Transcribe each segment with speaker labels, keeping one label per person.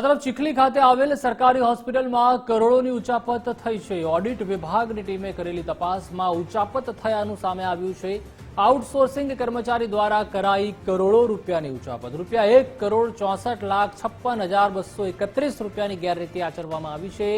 Speaker 1: તરફ ચીખલી ખાતે આવેલ સરકારી હોસ્પિટલમાં કરોડોની ઉચાપત થઈ છે. ઓડિટ વિભાગની ટીમે કરેલી તપાસમાં ઉચાપત થયાનું સામે આવ્યું છે. આઉટસોર્સિંગ કર્મચારી દ્વારા કરાઈ કરોડો રૂપિયાની ઉચાપત. રૂપિયા એક કરોડ ચોસઠ લાખ છપ્પન હજાર બસો એકત્રીસ રૂપિયાની ગેરરીતિ આચરવામાં આવી છે.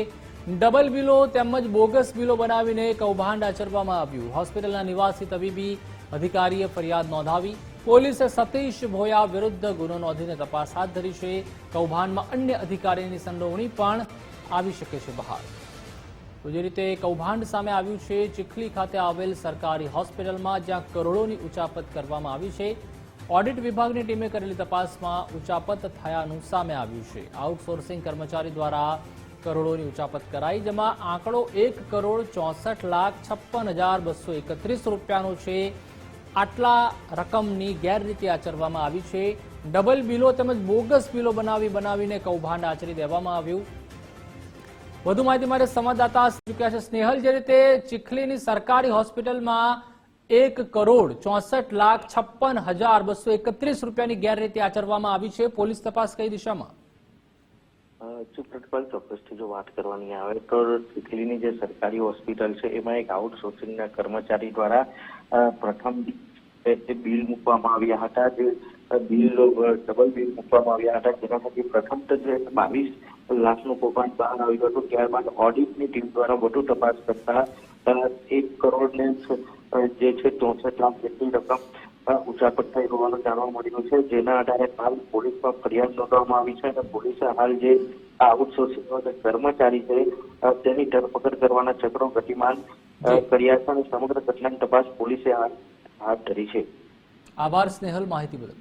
Speaker 1: ડબલ બિલો તેમજ બોગસ બિલો બનાવીને કૌભાંડ આચરવામાં આવ્યું. હોસ્પિટલના નિવાસી તબીબી અધિકારીએ ફરિયાદ નોંધાવી. પોલીસે સતીશ ભોયા વિરુદ્ધ ગુનો નોંધીને તપાસ હાથ ધરી છે. કૌભાંડમાં અન્ય અધિકારીની સંડોવણી પણ આવી શકે છે બહાર. તો જે રીતે કૌભાંડ સામે આવ્યું છે, ચીખલી ખાતે આવેલ સરકારી હોસ્પિટલમાં જ્યાં કરોડોની ઉચાપત કરવામાં આવી છે. ઓડિટ વિભાગની ટીમે કરેલી તપાસમાં ઉચાપત થયાનું સામે આવ્યું છે. આઉટસોર્સિંગ કર્મચારી દ્વારા કરોડોની ઉચાપત કરાઈ, જેમાં આંકડો એક કરોડ ચોસઠ લાખ છપ્પન હજાર બસો એકત્રીસ રૂપિયાનો છે. આટલા રકમની ગેરરીતિ આચરવામાં આવી છે. ડબલ બિલો તેમજ બોગસ બિલો બનાવી બનાવીને કૌભાંડ આચરી દેવામાં આવ્યું. વધુ માહિતી માટે સંવાદદાતા ચૂક્યા છે સ્નેહલ. જે રીતે ચીખલીની સરકારી હોસ્પિટલમાં એક કરોડ ચોસઠ લાખ છપ્પન હજાર બસો એકત્રીસ રૂપિયાની ગેરરીતિ આચરવામાં આવી છે. પોલીસ તપાસ કઈ દિશામાં?
Speaker 2: જો પ્રતિપાલ ચોક્કસથી જો વાત કરવાની આવે તો ચીખલીની જે સરકારી હોસ્પિટલ છે, એમાં એક આઉટસોર્સિંગના કર્મચારી દ્વારા પ્રથમ બિલ મૂકવામાં આવ્યા હતા. જે બિલ ડબલ બિલ મૂકવામાં આવ્યા હતા. જેનામાંથી પ્રથમ તો જે બાવીસ લાખનું કૌભાંડ બહાર આવ્યું હતું, ત્યારબાદ ઓડિટની ટીમ દ્વારા વધુ તપાસ કરતા એક કરોડ ને જે છે, ચોસઠ લાખ જેટલી રકમ ઉચાપત થઈ હોવાનું જાણવા મળ્યું છે. જેના આધારે હાલ પોલીસમાં ફરિયાદ નોંધવામાં આવી છે અને પોલીસે હાલ જે આઉટસોર્સિંગનો જે કર્મચારી છે તેની ધરપકડ કરવાના ચક્રો ગતિમાન કર્યા છે અને સમગ્ર ઘટનાની તપાસ પોલીસે હાથ ધરી છે.
Speaker 1: આભાર સ્નેહલ માહિતી બદલ.